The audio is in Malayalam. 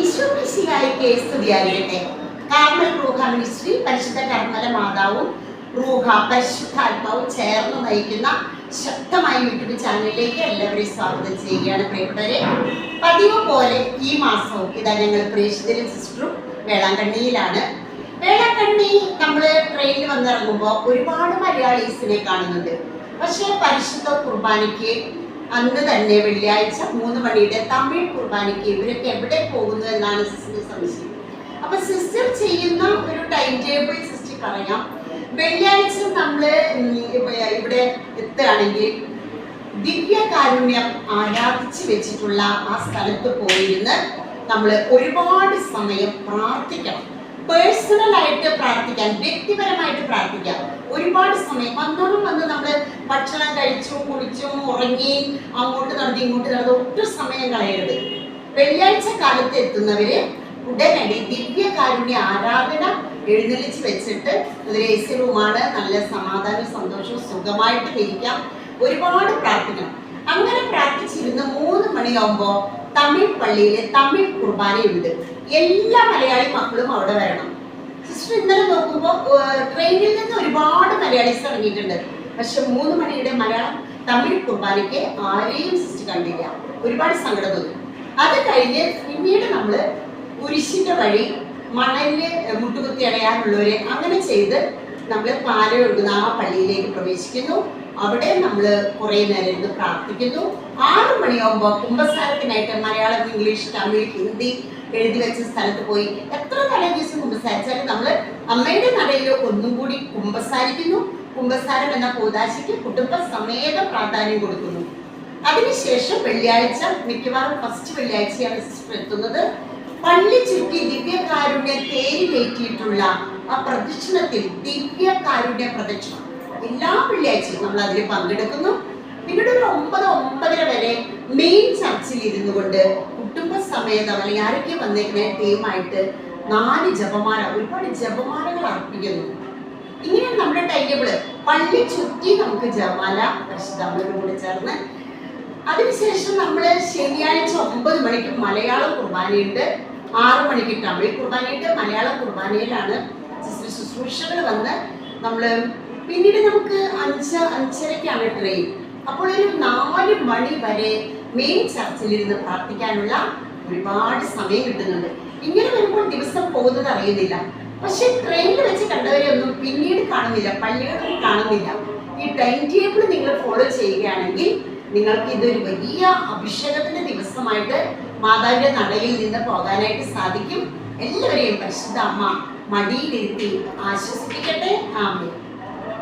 ഈശോമിശിഹായിക്ക് സ്തുതിയായിരിക്കട്ടെ കാർമൽ റൂഹ മിനിസ്ട്രി പരിശുദ്ധ കർമ്മല മാതാവും റൂഹ പരിശുദ്ധാത്മാവും ചേർന്ന് നയിക്കുന്ന ശക്തമായ യൂട്യൂബ് ചാനലിലേക്ക് എല്ലാവരെയും സ്വാഗതം ചെയ്യുകയാണ് പ്രിയപ്പെട്ടവരെ. പതിവ് പോലെ ഈ മാസവും ഇതാ ഞങ്ങൾ പ്രേക്ഷിതരും സിസ്റ്ററും വേളാങ്കണ്ണിയിലാണ്. വേളാങ്കണ്ണി നമ്മൾ ട്രെയിനിൽ വന്നിറങ്ങുമ്പോൾ ഒരുപാട് മലയാളീസിനെ കാണുന്നുണ്ട്. പക്ഷേ പരിശുദ്ധ കുർബാനയ്ക്ക് അന്ന് തന്നെ വെള്ളിയാഴ്ച മൂന്ന് മണിയുടെ തമിഴ് കുർബാനയ്ക്ക് ഇവരൊക്കെ എവിടെ പോകുന്നു എന്നാണ് സിസ്റ്റർ സംശയം. അപ്പൊ സിസ്റ്റർ ചെയ്യുന്ന ഒരു ടൈം ടേബിൾ സിസ്റ്റർ പറയാം. വെള്ളിയാഴ്ച നമ്മൾ ഇവിടെ എത്തുകയാണെങ്കിൽ ദിവ്യകാരുണ്യം ആരാധിച്ചു വെച്ചിട്ടുള്ള ആ സ്ഥലത്ത് പോയിരുന്ന് നമ്മൾ ഒരുപാട് സമയം പ്രാർത്ഥിക്കണം. പേഴ്സണലായിട്ട് പ്രാർത്ഥിക്കാൻ വ്യക്തിപരമായിട്ട് പ്രാർത്ഥിക്കാം. ഒരുപാട് സമയം നമ്മൾ ഭക്ഷണം കഴിച്ചും കുടിച്ചും ഉറങ്ങി അങ്ങോട്ട് നടന്ന് ഇങ്ങോട്ട് നടന്ന് ഒട്ടും സമയം കളയരുത്. വെള്ളിയാഴ്ച കാലത്ത് എത്തുന്നവര് ഉടനടി ദിവ്യകാരുണ്യ ആരാധന എഴുന്നള്ളിച്ച് വെച്ചിട്ട് ഒരു എ സി റൂമാണ് നല്ല സമാധാനവും സന്തോഷവും സുഖമായിട്ട് ഇരിക്കാം ഒരുപാട് പ്രാർത്ഥിക്കണം. അങ്ങനെ പ്രാർത്ഥിച്ചിരുന്ന് മൂന്ന് മണിയാകുമ്പോൾ തമിഴ് പള്ളിയിലെ തമിഴ് കുർബാനയുണ്ട്. എല്ലാ മലയാളി മക്കളും അവിടെ വരണം. സിസ്റ്റർ ഇന്നലെ നോക്കുമ്പോൾ ട്രെയിനിൽ നിന്ന് ഒരുപാട് മലയാളീസ് ഇറങ്ങിയിട്ടുണ്ട്. പക്ഷെ മൂന്ന് മണിയുടെ മലയാളം തമിഴ് കുർബാനയ്ക്ക് ആരെയും സിസ്റ്റ് കണ്ടില്ല. ഒരുപാട് സങ്കടം തോന്നി അത് കഴിഞ്ഞ് പിന്നീട് നമ്മൾ കുരിശിന്റെ വഴി മണലിൽ മുട്ടുകുത്തി അടയാനുള്ളവരെ അങ്ങനെ ചെയ്ത് നമ്മൾ പാലയൊഴുകുന്ന ആ പള്ളിയിലേക്ക് പ്രവേശിക്കുന്നു. അവിടെ നമ്മൾ കുറേ നേരം ഇരുന്ന് പ്രാർത്ഥിക്കുന്നു. ആറു മണിയാകുമ്പോൾ കുംഭസാരത്തിനായിട്ട് മലയാളം ഇംഗ്ലീഷ് തമിഴ് ഹിന്ദി എഴുതി വെച്ച സ്ഥലത്ത് പോയി എത്ര തലേ ദിവസം കുമ്പസാരിച്ചാലും നമ്മൾ അമ്മയുടെ നടയിൽ ഒന്നും കൂടി കുമ്പസാരിക്കുന്നു. കുമ്പസാരം എന്ന കൂതാശിക്ക് കുടുംബ സമേത പ്രാധാന്യം കൊടുക്കുന്നു. അതിനുശേഷം വെള്ളിയാഴ്ച മിക്കവാറും ഫസ്റ്റ് വെള്ളിയാഴ്ചയാണ് സിസ്റ്റർ എത്തുന്നത്. പള്ളി ചുറ്റി ദിവ്യകാരുണ്യ തേരിലേറ്റിയിട്ടുള്ള ആ പ്രദക്ഷിണത്തിൽ ദിവ്യകാരുണ്യ പ്രദക്ഷിണം. എല്ലാ വെള്ളിയാഴ്ചയും നമ്മൾ അതിൽ പങ്കെടുക്കുന്നു. പിന്നീട് ഒരു ഒമ്പത് ഒമ്പതര വരെ മെയിൻ ചർച്ചിൽ ഇരുന്നു കൊണ്ട് കുടുംബ സമേതം അല്ലെങ്കിൽ ആരൊക്കെ വന്നേക്കുന്ന ടീമായിട്ട് നാല് ജപമാല ഒരുപാട് ജപമാലകൾ അർപ്പിക്കുന്നു. ടേബിൾ പള്ളി ചുറ്റി നമുക്ക് ജമാല പരിശുദ്ധാമയോട് കൂടെ ചേർന്ന് അതിനുശേഷം നമ്മൾ ശനിയാഴ്ച ഒമ്പത് മണിക്ക് മലയാളം കുർബാനയുണ്ട്. ആറു മണിക്ക് തമിഴ് കുർബാനയുണ്ട്. മലയാള കുർബാനയിലാണ് ശുശ്രൂ- ശുശ്രൂഷകൾ വന്ന് നമ്മൾ പിന്നീട് നമുക്ക് അഞ്ച് അഞ്ചരക്കാണ് ട്രെയിൻ. അപ്പോൾ ഒരു നാല് മണി വരെ മെയിൻ ചർച്ചിലിരുന്ന് പ്രാർത്ഥിക്കാനുള്ള ഒരുപാട് സമയം കിട്ടുന്നുണ്ട്. ഇങ്ങനെ വരുമ്പോൾ ദിവസം പോകുന്നത് അറിയുന്നില്ല. പക്ഷെ ട്രെയിനിൽ വെച്ച് കണ്ടവരെ ഒന്നും കാണുന്നില്ല പള്ളികളിൽ കാണുന്നില്ല. ഈ ടൈം ടേബിൾ നിങ്ങൾ ഫോളോ ചെയ്യുകയാണെങ്കിൽ നിങ്ങൾക്ക് ഇതൊരു വലിയ അഭിഷേകത്തിന്റെ ദിവസമായിട്ട് മാതാവിന്റെ നടയിൽ നിന്ന് പോകാനായിട്ട് സാധിക്കും. എല്ലാവരെയും പരിശുദ്ധ അമ്മ മടിയിലിരുത്തി ആശ്വസിപ്പിക്കട്ടെ. ആമേ